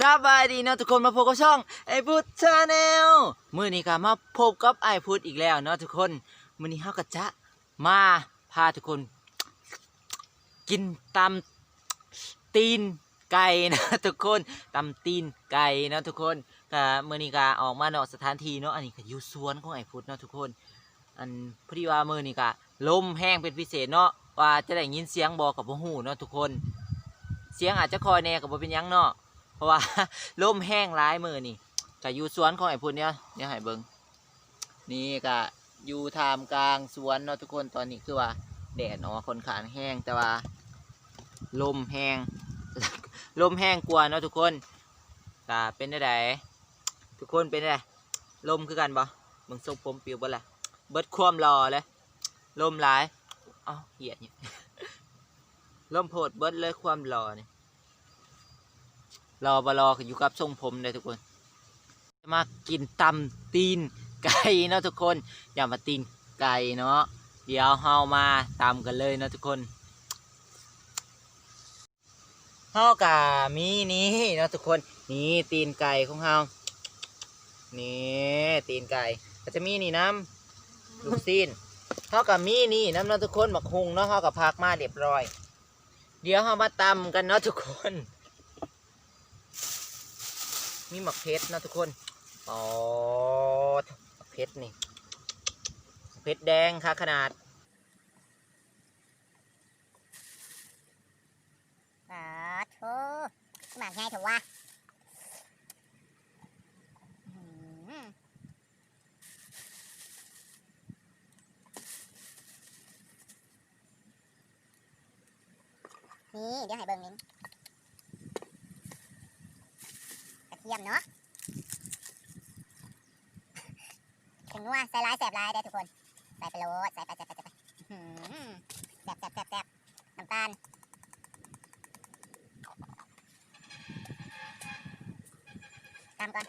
สบายดีเนาะทุกคนมาพบกับช่องไอพุทธชาแนลมือนี้ก็มาพบกับไอพุทธอีกแล้วเนาะทุกคนมือนี้เฮาก็จะมาพาทุกคน กินตำตีนไก่นะทุกคนตำตีนไก่นะทุกคนก็มื้อนี้ก็ออกมานอกสถานที่เนาะอันนี้ก็อยู่สวนของไอพุทธเนาะทุกคน อันพอดีว่ามือนี้ก็ลมแห้งเป็นพิเศษเนาะว่าจะได้ยินเสียงบ่กับบ่ฮู้เนาะทุกคน เสียงอาจจะคอยแน่กับบ่เป็นยังเนาะ ราะว่าลมแห้งร้ายมือนี่ก็อยู่สวนของไอ้พุ่นเนี่ยเนี่ยให้เบิงนี่ก็อยู่ท่ามกลางสวนเนาะทุกคนตอนนี้คือว่าแดดออกค่อนข้างแห้งแต่ว่าลมแห้งลมแห้งกว่าเนาะทุกคนก็เป็นได้ไดทุกคนเป็นได้ไดลมคือกันบ่มึงทรงผมปิวบ่ล่ะเบิดความรอเลยลมหลายอ้าเหี้ยเนี่ยลมโพดเบิดเลยความรอเนี่ย รอบรออยู่กับทรงผมเลยทุกคน จะมากินตำตีนไก่เนาะทุกคน อย่ามาตีนไก่เนาะ เดี๋ยวเฮามาตำกันเลยนะทุกคนเฮากะมีนี่นะทุกคนนี่ตีนไก่ของเฮานี่ตีนไก่ก็จะมีนี่น้ำลูกซีนเฮากะมีนี่น้ำนะทุกคนหมักหุงเนาะเฮากะพักมาเรียบร้อย เดี๋ยวเฮามาตำกันเนาะทุกคน มีหมักเพชรนะทุกคนอ๋อหมักเพชรนี่เพชรแดงค่ะขนาดอ๋อโธ่หมักง่ายเถอะวะอื้อหือนี่เดี๋ยวให้เบิ่งนิ้นกระเทียมเนาะถึงนัว ใส่ร้ายแสบร้ายได้ทุกคนใส่ไปโลดใส่ไปใส่ไปใส่ไปอื้อหือแสบแสบแสบแสบน้ำตาลตามก่อน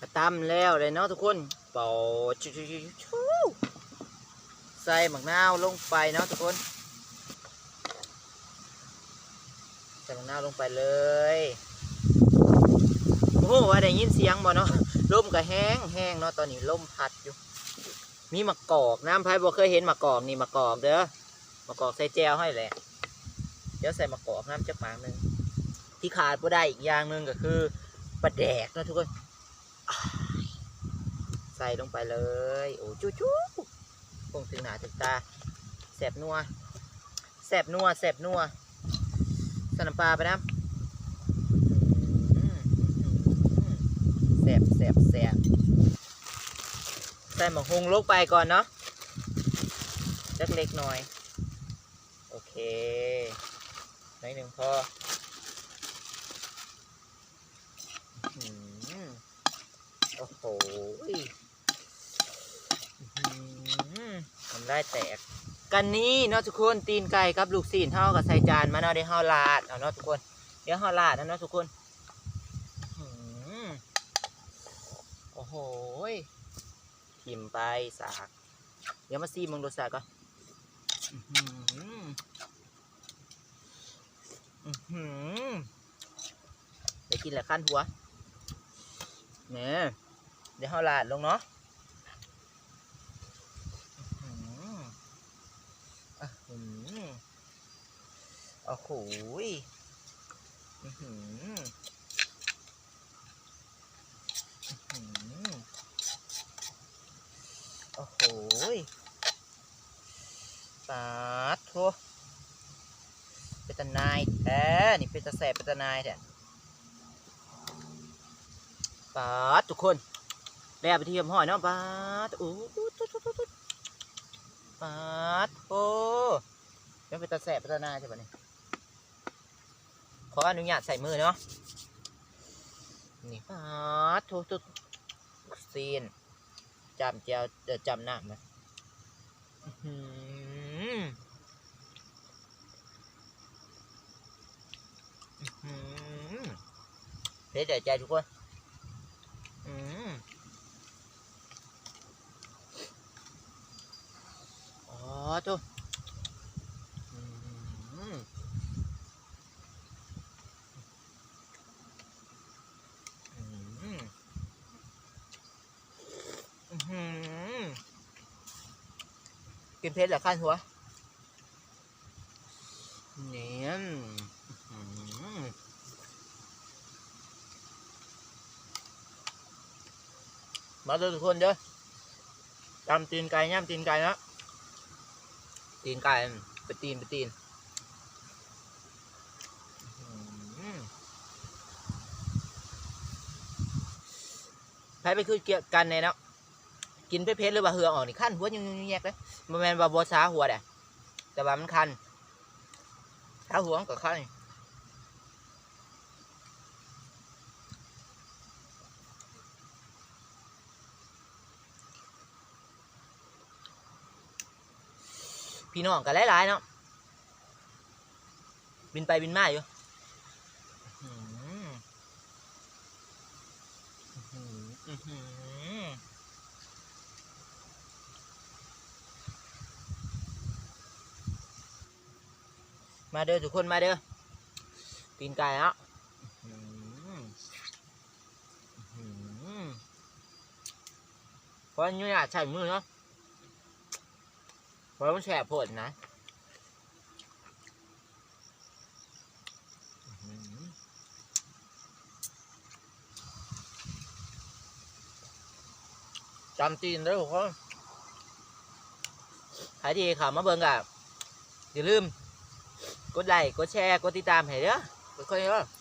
กระตำแล้วเลยเนาะทุกคนเป่าชูชูชูชูใส่หมักนาวลงไปเนาะทุกคนใส่หมักนาวลงไปเลย หว่าได้ยินเสียงบ่เนาะลมก็แห้งแห้งเนาะตอนนี้ลมพัดอยู่ มีมะกอกน้ำไผ่บ่เคยเห็นมะกอกนี่มะกอกเด้อมะกอกใส่แจวให้แหละเดี๋ยวใส่มะกอกน้ำจักหมากหนึ่งที่ขาดบ่ได้อีกอย่างหนึ่งก็คือปลาแดกเนาะทุกคนใส่ลงไปเลย โอ้จู้จู้คงถึงหนาถึงตาแสบนัวแสบนัวแสบนัวใส่น้ำปลาไปนะอื้อหือแส บแสบแสบใส่หมกฮุงลงไปก่อนเนาะเล็กเล็กหน่อย โอเคหน่อยหนึ่งพออื้อโอ้โหทำได้แตก กันนี้เนาะทุกคน ตีนไก่กับลูกซีนเท่ากับใส่จานมาเนาะเดี๋ยวเฮาลาด เอาเนาะทุกคน เดี๋ยวเฮาลาดนะเนาะทุกคนอื้อหือ โอ้โหทิมไปสาก เดี๋ยวมาซีมึงรสาติก่อนอื้อหืออื้อหือเดี๋ยวกินแหละขั้นหัวเนี่ยเดี๋ยวเฮาลาดลงเนาะอือหืออะอื้อหือโอ้โหยอือหืออื้อหือโอ้โหยปาดโถเป็นตาหนาย แท้นี่เป็นตาแสบเป็นตาหนายแท้ปาดทุกคนแล้วไปเทียมหอยเนาะปาดโอ้ยปาดโอ้ยังเป็นตาแสบเป็นตาหนาใช่ปะนี่ขออนุญาตใส่มือเนาะนี่ปาดโถตุ๊ดซีนจำเจียวจำหน้ามันอื้อหือ เผ็ดใจทุกคนอ๋อทุกกินเผ็ดเหรอขั้นหัว เด้อทุกคนเด้อตำตีนไก่ย่ำตีนไก่นะตีนไก่ไปตีนไปตีนอื้อหือใครไปคือเกี่ยวกันเนี่ยเนาะกินเพชรหรือว่าเหือออกนี่ขั้นหัวยังแยกเลยมันแมนว่าบสาหัวเด้แต่ว่ามันคันถ้าหัวมันก็คัน พี่น้องกันหลายๆเนาะบินไปบินมาอยู่มาเด้อทุกคนมาเด้อตีนไก่อะอื้อหืออื้อหือเพราะนนี้อยากใช้มือเนาะ เพราะมันแฉะผดนะจำตีนด้อทุกคนใครที่เข่าวมาเบิ่งกับอย่าลืม กดไลค์ กดแชร์ กดติดตามให้เด้อทุกคนเด้ออื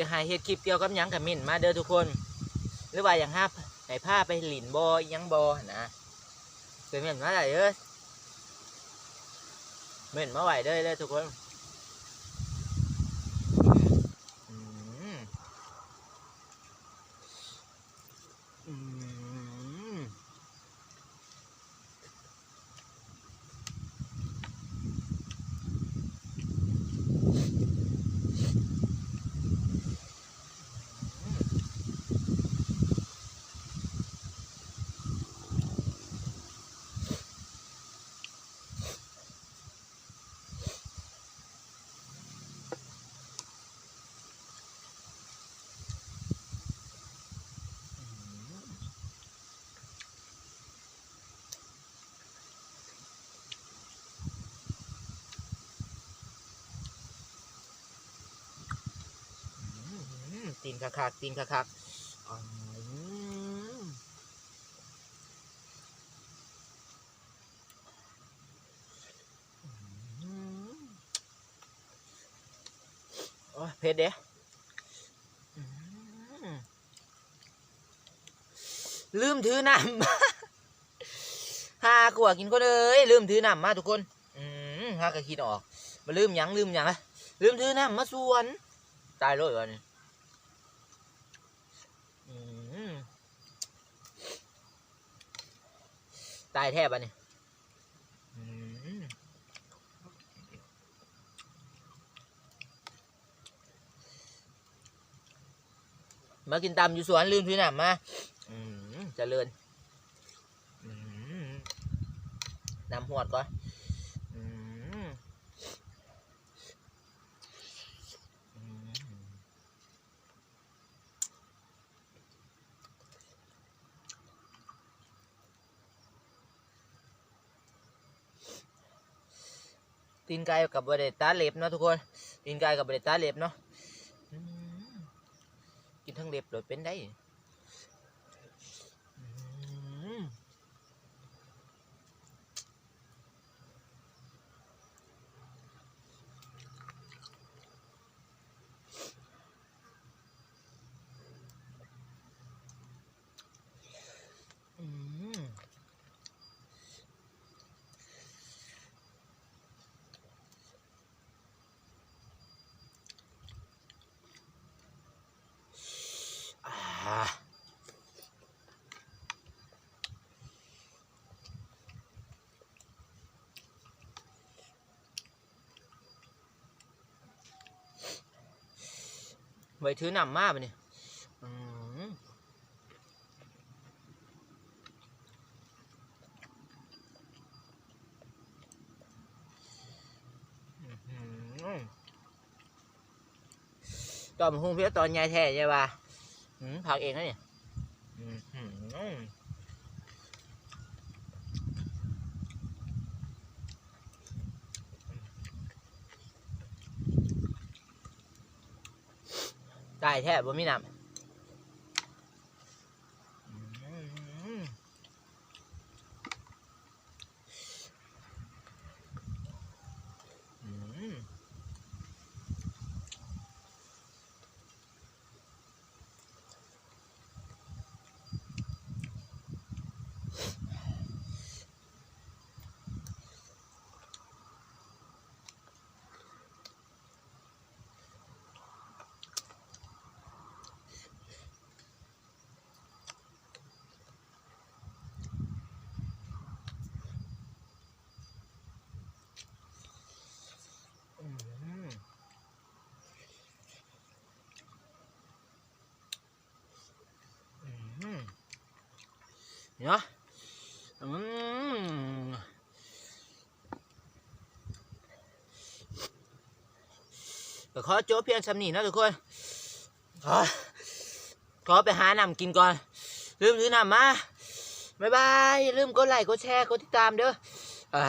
จะหายวให้เฮ็ดคลิปเกี่ยวกับหยังกับมินมาเด้อทุกคน หรือว่าอย่างห้าให้ผ้าไปหลินบอยังบอนะเป็นเหม่นมาไหนเด้อเม่นมาไหวเด้อเด้อทุกคน ตีนคักๆตีนคักๆอืมอืมโอ้เผ็ดเด้ลืมถือน้ำหากัวกินก็เลยลืมถือน้ำมาทุกคนอืมหากระคิดออกมาลืมยังลืมยังอะลืมถือน้ำมาสวน ตายเลยวันนี้อืม ตายแทบอันนี้อืมมากินตำอยู่สวนลืมถือน้ำมาอืมเจริญอืมน้ำหวดก่อนอืมอืม ตีนไก่กับบริตาเล็บเนาะทุกคนตีนไก่กับบริตาเล็บเนาะกินทั้งเล็บเลยเป็นได้ ไว้ถือหนำมากไปเนี่ยตอมหุ้งเพี้ยตอนใหญ่แท้ใช่ป่ะผักเองนะเนี่ย ได้แท้บ่มีน้ำอืมอืม อืมอืม เนาะอืมก็ขอจบเพียงสำนีนะทุกคน ขอ ขอไปหาน้ำกินก่อน ลืมซื้อน้ำมา บ๊ายบาย อย่าลืมกดไลค์ กดแชร์ กดติดตามเด้ออ่า